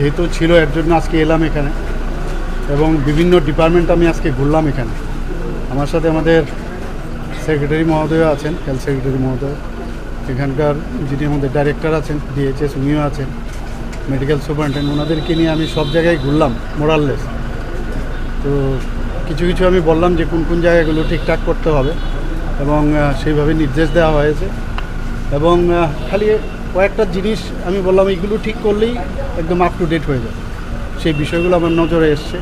যেহেতু ছিল, এর জন্য আজকে এলাম এখানে। এবং বিভিন্ন ডিপার্টমেন্ট আমি আজকে ঘুরলাম এখানে। আমার সাথে আমাদের সেক্রেটারি মহোদয় আছেন হেলথ সেক্রেটারি মহোদয়। এখানকার যিনি আমাদের ডাইরেক্টর আছেন ডিএইচএস উনিও আছেন। মেডিকেল সুপারিনটেন্ডেন্ট ওনাদেরকে নিয়ে আমি সব জায়গায় ঘুরলাম মোরাললেস তো কিছু কিছু আমি বললাম যে কোন কোন জায়গাগুলো ঠিকঠাক করতে হবে। এবং সেইভাবে নির্দেশ দেওয়া হয়েছে। এবং খালি কয়েকটা জিনিস আমি বললাম, এইগুলো ঠিক করলেই একদম আপ টু ডেট হয়ে যাবে। সেই বিষয়গুলো আমার নজরে এসছে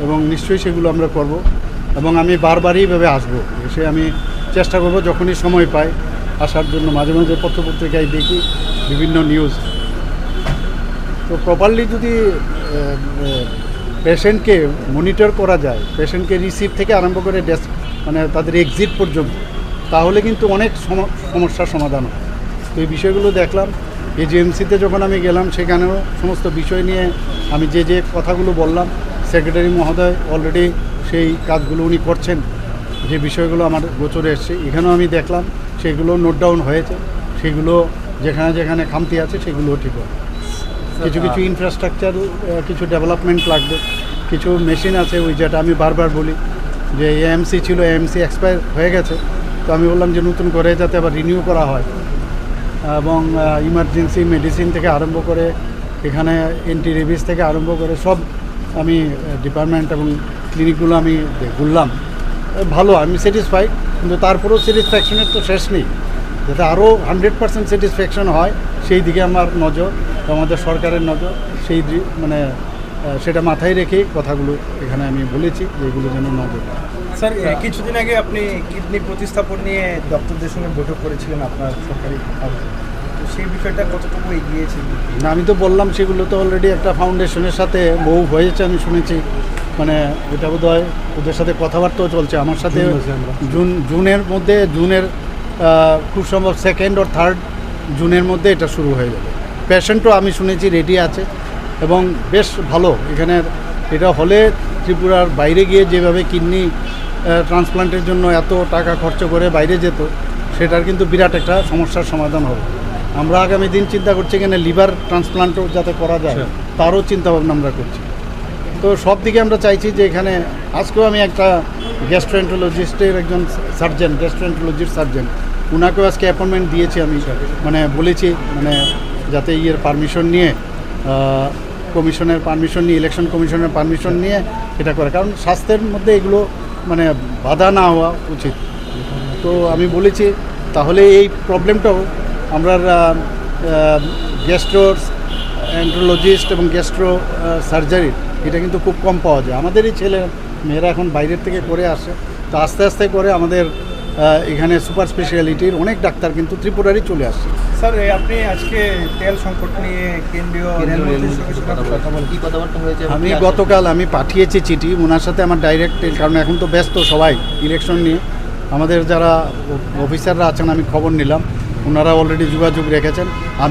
এবং নিশ্চয়ই সেগুলো আমরা করব এবং আমি বারবারই এভাবে আসব। এসে আমি চেষ্টা করব যখনই সময় পাই আসার জন্য। মাঝে মাঝে পত্রপত্রিকায় দেখি বিভিন্ন নিউজ তো প্রপারলি যদি পেশেন্টকে মনিটর করা যায় পেশেন্টকে রিসিভ থেকে আরম্ভ করে ডেস্ক মানে তাদের এক্সিট পর্যন্ত, তাহলে কিন্তু অনেক সম- সমস্যার সমাধান হয়। তো এই বিষয়গুলো দেখলাম। এজিএমসিতে যখন আমি গেলাম, সেখানেও সমস্ত বিষয় নিয়ে আমি যে যে কথাগুলো বললাম, সেক্রেটারি মহোদয় অলরেডি সেই কাজগুলো উনি করছেন। যে বিষয়গুলো আমার গোচরে এসছে, এখানেও আমি দেখলাম, সেগুলো নোট ডাউন হয়েছে। সেগুলো যেখানে যেখানে খামতি আছে, সেগুলোও ঠিক হবে কিছু কিছু ইনফ্রাস্ট্রাকচার কিছু ডেভেলপমেন্ট লাগবে। কিছু মেশিন আছে, ওই যেটা আমি বারবার বলি, যে এএমসি ছিল এএমসি এক্সপায়ার হয়ে গেছে। তো আমি বললাম যে নতুন করে যাতে আবার রিনিউ করা হয়। এবং ইমার্জেন্সি মেডিসিন থেকে আরম্ভ করে, এখানে এন্টি রেবিস থেকে আরম্ভ করে সব আমি ডিপার্টমেন্ট এবং ক্লিনিকগুলো আমি ঘুরলাম। ভালো, আমি স্যাটিসফাই কিন্তু তারপরেও স্যাটিসফ্যাকশনের তো শেষ নেই। যাতে আরও হান্ড্রেড পার্সেন্ট স্যাটিসফ্যাকশন হয়, সেই দিকে আমার নজর, আমাদের সরকারের নজর, সেই মানে সেটা মাথায় রেখে কথাগুলো এখানে আমি বলেছি যেগুলো যেন নজর। স্যার কিছুদিন আগে আপনি কিডনি প্রতিস্থাপন নিয়ে ডক্টরদের সঙ্গে বৈঠক করেছিলেন আপনার সরকারি তো সেই বিষয়টা কতটুকু এগিয়েছে? না আমি তো বললাম সেগুলো তো অলরেডি একটা ফাউন্ডেশনের সাথে বহু হয়েছে আমি শুনেছি। মানে এটা বোধ হয় ওদের সাথে কথাবার্তাও চলছে। আমার সাথে জুন জুনের মধ্যে জুনের খুব সম্ভব সেকেন্ড ও থার্ড জুনের মধ্যে এটা শুরু হয়ে যাবে। পেশেন্টও আমি শুনেছি রেডি আছে। এবং বেশ ভালো। এখানে এটা হলে ত্রিপুরার বাইরে গিয়ে যেভাবে কিডনি ট্রান্সপ্লান্টের জন্য এত টাকা খরচ করে বাইরে যেত সেটার কিন্তু বিরাট একটা সমস্যার সমাধান হবে। আমরা আগামী দিন চিন্তা করছি এখানে লিভার ট্রান্সপ্লান্টও যাতে করা যায় তারও চিন্তা ভাবনা আমরা করছি। তো সব দিকে আমরা চাইছি যে এখানে আজকেও আমি একটা গ্যাস্ট্রোএন্টোলজিস্টের একজন সার্জেন গ্যাস্ট্রোএন্টোলজির সার্জেন ওনাকেও আজকে অ্যাপয়েন্টমেন্ট দিয়েছি আমি মানে বলেছি মানে যাতে ইয়ের পারমিশন নিয়ে কমিশনের পারমিশন নিয়ে ইলেকশন কমিশনের পারমিশন নিয়ে এটা করে। কারণ স্বাস্থ্যের মধ্যে এগুলো মানে বাধা না হওয়া উচিত। তো আমি বলেছি, তাহলে এই প্রবলেমটাও আমরা গ্যাস্ট্রো অ্যান্ড্রোলজিস্ট এবং গ্যাস্ট্রো সার্জারি এটা কিন্তু খুব কম পাওয়া যায়। আমাদেরই ছেলে মেয়েরা এখন বাইরের থেকে করে আসে। তো আস্তে আস্তে করে আমাদের এখানে সুপার স্পেশালিটির অনেক ডাক্তার কিন্তু ত্রিপুরারই চলে আসছে। স্যার আপনি আজকে তেল সংকট নিয়ে কেন্দ্রীয় আমি গতকাল আমি পাঠিয়েছি চিঠি ওনার সাথে আমার ডাইরেক্ট কারণ এখন তো ব্যস্ত সবাই ইলেকশন নিয়ে। আমাদের যারা অফিসাররা আছেন আমি খবর নিলাম। ওনারা অলরেডি যোগাযোগ রেখেছেন।